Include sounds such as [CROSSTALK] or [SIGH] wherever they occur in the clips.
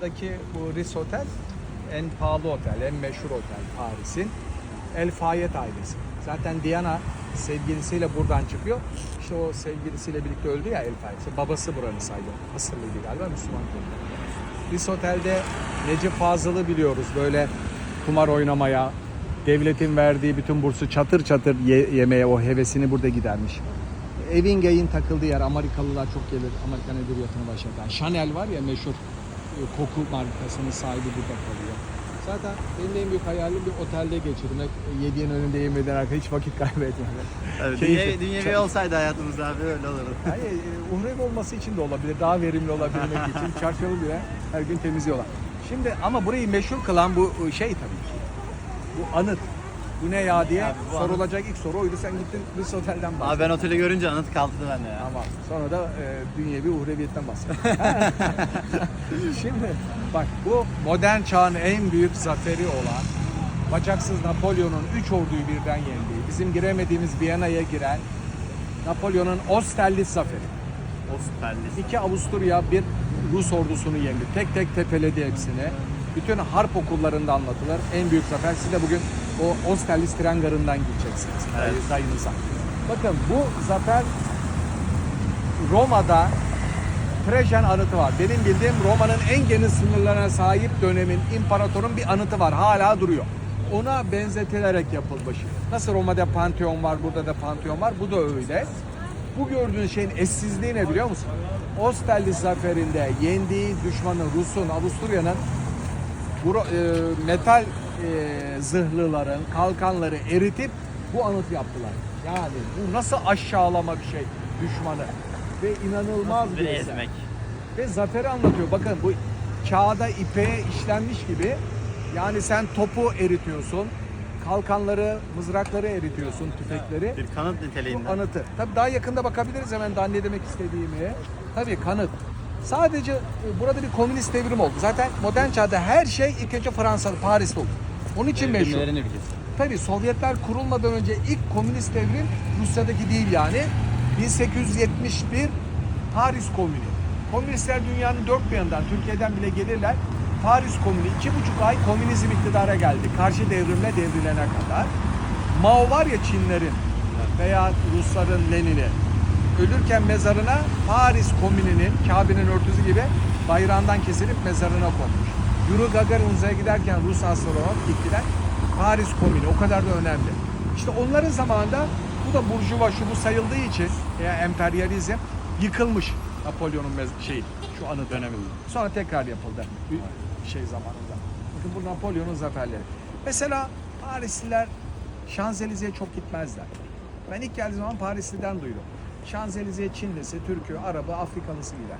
Buradaki bu Ritz Otel en pahalı otel, en meşhur otel Paris'in. El Fayed ailesi. Zaten Diana sevgilisiyle buradan çıkıyor. İşte o sevgilisiyle birlikte öldü ya El Fayed. İşte babası buranın sahibi. Mısırlıydı galiba, Müslüman tabii. Ritz Otel'de Necip Fazıl'ı biliyoruz. Böyle kumar oynamaya, devletin verdiği bütün bursu çatır çatır ye- yemeye o hevesini burada gidermiş. Evingay'in takıldığı yer Amerikalılar çok gelir Amerikan edebiyatını başlatan. Chanel var ya meşhur koku markasının sahibi burada kalıyor. Zaten benim en büyük hayalim bir otelde geçirmek. E, Yediğin önünde yemeden arka hiç vakit kaybetmemek. Evet, dünya, dünyevi olsaydı hayatımız abi öyle olurdu. [LAUGHS] Yani e, uhrevi olması için de olabilir. Daha verimli olabilmek [LAUGHS] için çarşafı bile her gün temizliyorlar. Şimdi ama burayı meşhur kılan bu e, şey tabii ki. Bu anıt. Bu ne ya diye Abi bu sorulacak ilk soru oydu. Sen gittin Ritz Otel'den bahsettin. Abi ben oteli görünce anıt kaldırdı bende ya. Tamam. Sonra da e, dünyevi uhreviyetten bahset. [LAUGHS] [LAUGHS] Şimdi bak bu modern çağın en büyük zaferi olan bacaksız Napolyon'un 3 orduyu birden yendiği, bizim giremediğimiz Viyana'ya giren Napolyon'un Austerlitz zaferi. Süperlis. İki Avusturya, bir Rus ordusunu yendi. Tek tek tepeledi hepsini. Bütün harp okullarında anlatılır. En büyük zafer. Siz de bugün o Austerlitz tren garından gideceksiniz. Evet. Dayınıza. Bakın bu zafer Roma'da Trajan anıtı var. Benim bildiğim Roma'nın en geniş sınırlarına sahip dönemin imparatorun bir anıtı var. Hala duruyor. Ona benzetilerek yapılmış. Nasıl Roma'da Pantheon var, burada da Pantheon var. Bu da öyle. Bu gördüğün şeyin eşsizliği ne biliyor musun? Austerlitz zaferinde yendiği düşmanı Rus'un, Avusturya'nın bu e, metal e, zırhlıların kalkanları eritip bu anıt yaptılar. Yani bu nasıl aşağılama bir şey düşmanı ve inanılmaz Bir bir eser. ezmek. Ve zaferi anlatıyor. Bakın bu kağıda ipeğe işlenmiş gibi. Yani sen topu eritiyorsun. Kalkanları, mızrakları eritiyorsun, tüfekleri. Bir kanıt Bu niteliğinde. anıtı. Tabii daha yakında bakabiliriz hemen daha ne demek istediğimi. Tabii kanıt. Sadece e, burada bir komünist devrim oldu. Zaten modern çağda her şey ilk önce Fransa'da, Paris'te oldu. Onun için meşhur. Tabii Sovyetler kurulmadan önce ilk komünist devrim Rusya'daki değil yani. 1871 Paris Komünü. Komünistler dünyanın dört bir yanından, Türkiye'den bile gelirler. Paris Komünü iki buçuk ay komünizm iktidara geldi. Karşı devrimle devrilene kadar. Mao var ya Çinlerin veya Rusların Lenin'i ölürken mezarına Paris Komünü'nün Kabe'nin örtüsü gibi bayrağından kesilip mezarına konmuş. Yuri Gagarin uzaya giderken Rus astronot gittiler. Paris Komünü o kadar da önemli. İşte onların zamanında bu da burjuva şu bu sayıldığı için ya emperyalizm yıkılmış Napolyon'un şeyi şu anı döneminde. Sonra tekrar yapıldı şey zamanında. Bakın bu Napolyon'un zaferleri. Mesela Parisliler Şanzelize'ye çok gitmezler. Ben ilk geldiğim zaman Parisli'den duydum. Şanzelize'ye Çinlisi, Türk'ü, Arap'ı, Afrikalısı gider.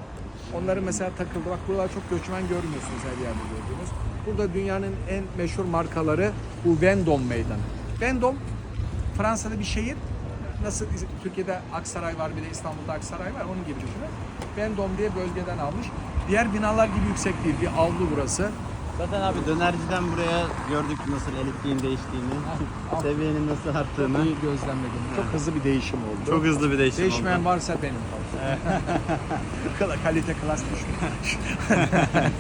Onların mesela takıldı. Bak buralar çok göçmen görmüyorsunuz her yerde gördüğünüz. Burada dünyanın en meşhur markaları bu Vendôme Meydanı. Vendôme Fransa'da bir şehir. Nasıl Türkiye'de Aksaray var bir de İstanbul'da Aksaray var onun gibi düşünün. Vendôme diye bölgeden almış. Diğer binalar gibi yüksek değil. Bir avlu burası. Zaten abi dönerciden buraya gördük nasıl elitliğin değiştiğini, seviyenin nasıl arttığını. İyi gözlemledim. Çok hızlı bir değişim oldu. Çok hızlı bir değişim Değişmeyen oldu. varsa benim. [LAUGHS] Kalite klas düşmüş. [LAUGHS]